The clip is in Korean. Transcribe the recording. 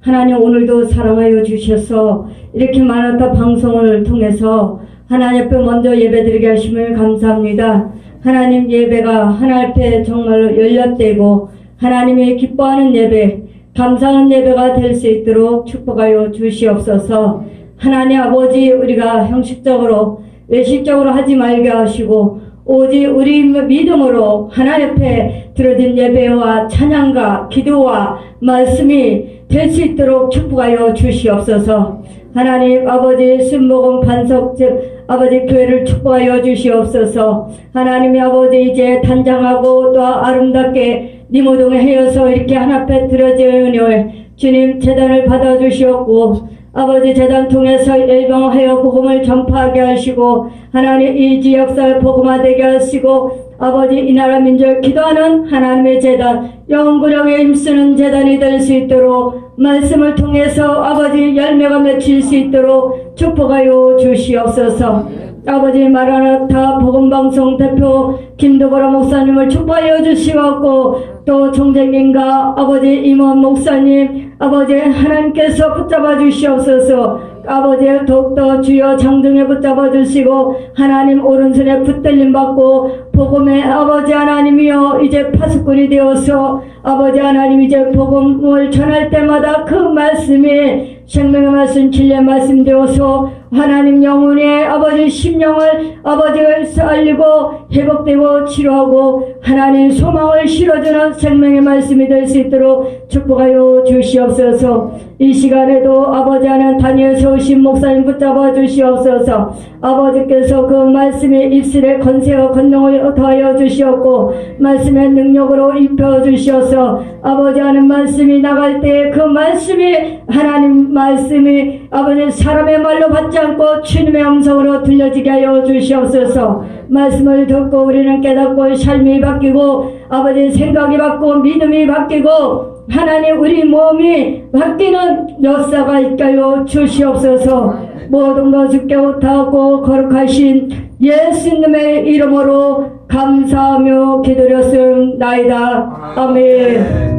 하나님 오늘도 사랑하여 주셔서 이렇게 많았다 방송을 통해서 하나님 앞에 먼저 예배드리게 하심을 감사합니다. 하나님 예배가 하나님 앞에 정말로 열렸되고 하나님의 기뻐하는 예배, 감사하는 예배가 될 수 있도록 축복하여 주시옵소서. 하나님 아버지 우리가 형식적으로 외식적으로 하지 말게 하시고 오직 우리 믿음으로 하나님 앞에 들어진 예배와 찬양과 기도와 말씀이 될 수 있도록 축복하여 주시옵소서. 하나님 아버지 순복음 반석 즉 아버지 교회를 축복하여 주시옵소서. 하나님의 아버지 이제 단장하고 또 아름답게 니모동에 헤어서 이렇게 하나 앞에 들어지는 주님 재단을 받아 주시옵고 아버지 재단 통해서 일방하여 복음을 전파하게 하시고 하나님 이 지역사회 복음화되게 하시고 아버지 이 나라 민족 기도하는 하나님의 재단 영구력에 힘쓰는 재단이 될 수 있도록 말씀을 통해서 아버지 열매가 맺힐 수 있도록 축복하여 주시옵소서. 아버지 마라나타 복음방송 대표 김도보라 목사님을 축복하여 주시옵고 또 총재님과 아버지 임원 목사님 아버지 하나님께서 붙잡아 주시옵소서 아버지 더욱더 주여 장중에 붙잡아 주시고 하나님 오른손에 붙들림 받고 복음의 아버지 하나님이여 이제 파수꾼이 되어서 아버지 하나님 이제 복음을 전할 때마다 그 말씀이 생명의 말씀 진리의 말씀 되어서 하나님 영혼의 아버지 심령을 아버지를 살리고 회복되고 치료하고 하나님 소망을 실어주는 생명의 말씀이 될 수 있도록 축복하여 주시옵소서. 이 시간에도 아버지 하나님 다니엘 세우신 목사님 붙잡아 주시옵소서. 아버지께서 그 말씀의 입술에 건세와 권능을 더하여 주시옵고 말씀의 능력으로 입혀 주시어서 아버지 하는 말씀이 나갈 때 그 말씀이 하나님 말씀이 아버지 사람의 말로 받지 않고 주님의 음성으로 들려지게 하여 주시옵소서. 말씀을 듣고 우리는 깨닫고 삶이 바뀌고 아버지 생각이 바뀌고 믿음이 바뀌고 하나님 우리 몸이 바뀌는 역사가 있게 하여 주시옵소서. 모든 것을 깨우타고 거룩하신 예수님의 이름으로 감사하며 기도렸음나이다. 아멘